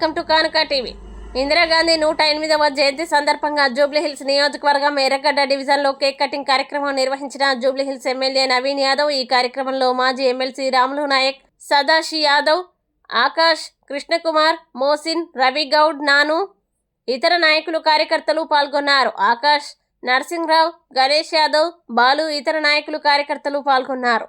Welcome to Kanuka TV. Indira Gandhi నూట ఎనిమిదవ జయంతి సందర్భంగా జూబ్లీహిల్స్ నియోజకవర్గం ఎర్రగడ్డ డివిజన్లో కేక్ కటింగ్ కార్యక్రమం నిర్వహించిన జూబ్లీహిల్స్ ఎమ్మెల్యే నవీన్ యాదవ్ ఈ కార్యక్రమంలో మాజీ ఎమ్మెల్సీ రాములు నాయక్ సదాశి యాదవ్ ఆకాష్ కృష్ణకుమార్ మోసిన్ రవి గౌడ్ నాను ఇతర నాయకులు కార్యకర్తలు పాల్గొన్నారు. ఆకాష్ నరసింహరావు గణేష్ యాదవ్ బాలు ఇతర నాయకులు కార్యకర్తలు పాల్గొన్నారు.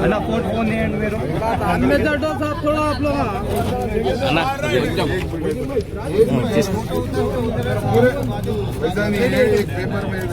అన్నా ఫోన్ ఫోన్ చేయండి మీరు అన్నా పేపర్ మీద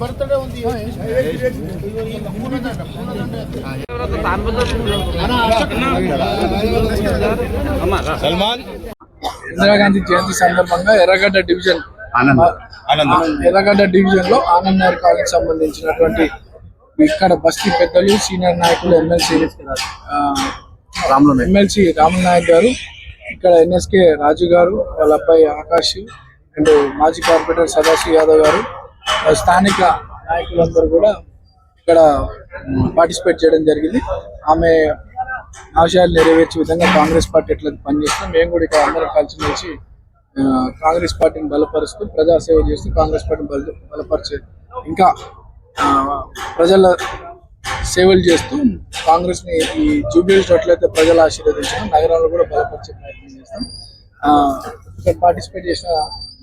ಬರ್ತಡೇ ಒಂದು సల్మాన్ ఇందిరాగాంధీ జయంతి సందర్భంగా ఎర్రగడ్డ డివిజన్ ఆనందం ఎర్రగడ్డ డివిజన్ లో ఆనంద్ నగర్ కాలనీకి సంబంధించినటువంటి ఇక్కడ బస్తీ పెద్దలు సీనియర్ నాయకులు ఎమ్మెల్సీ ఎమ్మెల్సీ రాముల్ నాయక్ గారు ఇక్కడ ఎన్ఎస్కే రాజు గారు వాళ్ళ అబ్బాయి ఆకాష్ అండ్ మాజీ కార్పొరేటర్ సదాశివ్ యాదవ్ గారు స్థానిక నాయకులందరూ కూడా ఇక్కడ పార్టిసిపేట్ చేయడం జరిగింది. ఆమె ఆశయాలు నెరవేర్చే విధంగా కాంగ్రెస్ పార్టీ ఎట్లా పనిచేస్తాం మేము కూడా ఇక్కడ అందరం కలిసిమెలిసి కాంగ్రెస్ పార్టీని బలపరుస్తూ ప్రజాసేవ చేస్తూ కాంగ్రెస్ పార్టీని బల బలపరిచే ఇంకా ఆ, ప్రజల సేవలు చేస్తూ కాంగ్రెస్ని ఈ జూబ్లీస్ ఎట్లయితే ప్రజలు ఆశీర్వదించడం నగరంలో కూడా బలపరిచే ప్రయత్నం చేస్తాం. ఇక్కడ పార్టిసిపేట్ చేసిన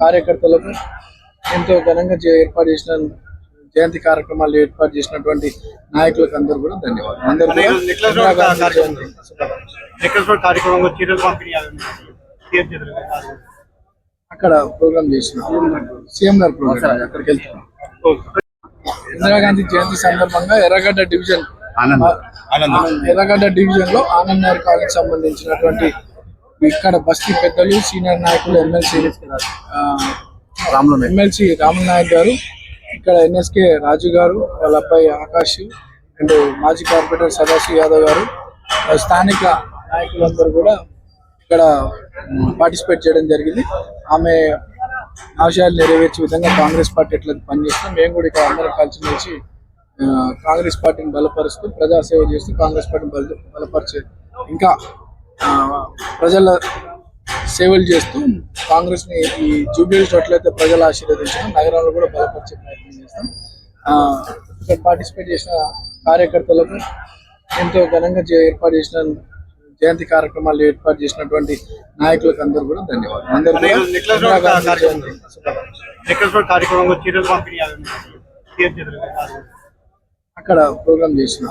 కార్యకర్తలకు ఎంతో ఘనంగా ఏర్పాటు చేసిన జయంతి కార్యక్రమాలు ఏర్పాటు చేసినటువంటి నాయకులకు అందరూ కూడా ధన్యవాదాలు. అందరూ అక్కడ ప్రోగ్రామ్ చేసిన సీఎం గారు ప్రోగ్రామ్ అక్కడికి వెళ్తున్నాం ఇందిరాగాంధీ జయంతి సందర్భంగా ఎర్రగడ్డ డివిజన్ ఆనందం. ఎర్రగడ్డ డివిజన్లో ఆనంద్ నగర్ కాలనీకి సంబంధించినటువంటి ఇక్కడ బస్తీ పెద్దలు సీనియర్ నాయకులు ఎమ్మెల్సీ ఎమ్మెల్సీ రాముల్ నాయక్ గారు ఇక్కడ ఎన్ఎస్కే రాజు గారు వాళ్ళ అబ్బాయి ఆకాష్ అండ్ మాజీ కార్పొరేటర్ సదాశివ్ యాదవ్ గారు స్థానిక నాయకులందరూ కూడా ఇక్కడ పార్టిసిపేట్ చేయడం జరిగింది. ఆమె ఆశయాలు నెరవేర్చే విధంగా కాంగ్రెస్ పార్టీ ఎట్లా పనిచేస్తాం మేము కూడా ఇక్కడ అందరం కలిసిమెలిసి కాంగ్రెస్ పార్టీని బలపరుస్తూ ప్రజాసేవ చేస్తూ కాంగ్రెస్ పార్టీని బల బలపరిచే ఇంకా ప్రజల సేవలు చేస్తూ కాంగ్రెస్ని ఈ జూబ్లీస్ ఎట్లయితే ప్రజలు ఆశీర్వదించడం నగరంలో కూడా బలపరిచే ప్రయత్నం చేస్తాం. ఆ, ఇక్కడ పార్టిసిపేట్ చేసిన కార్యకర్తలకు ఎంతో ఘనంగా ఏర్పాటు చేసిన జయంతి కార్యక్రమాలు ఏర్పాటు చేసినటువంటి నాయకులకు అందరూ కూడా ధన్యవాదాలు. అందరూ అక్కడ ప్రోగ్రామ్ చేసిన.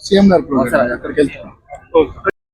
సీఎం గారు ప్రోగ్రామ్ అక్కడికి వెళ్తున్నాం.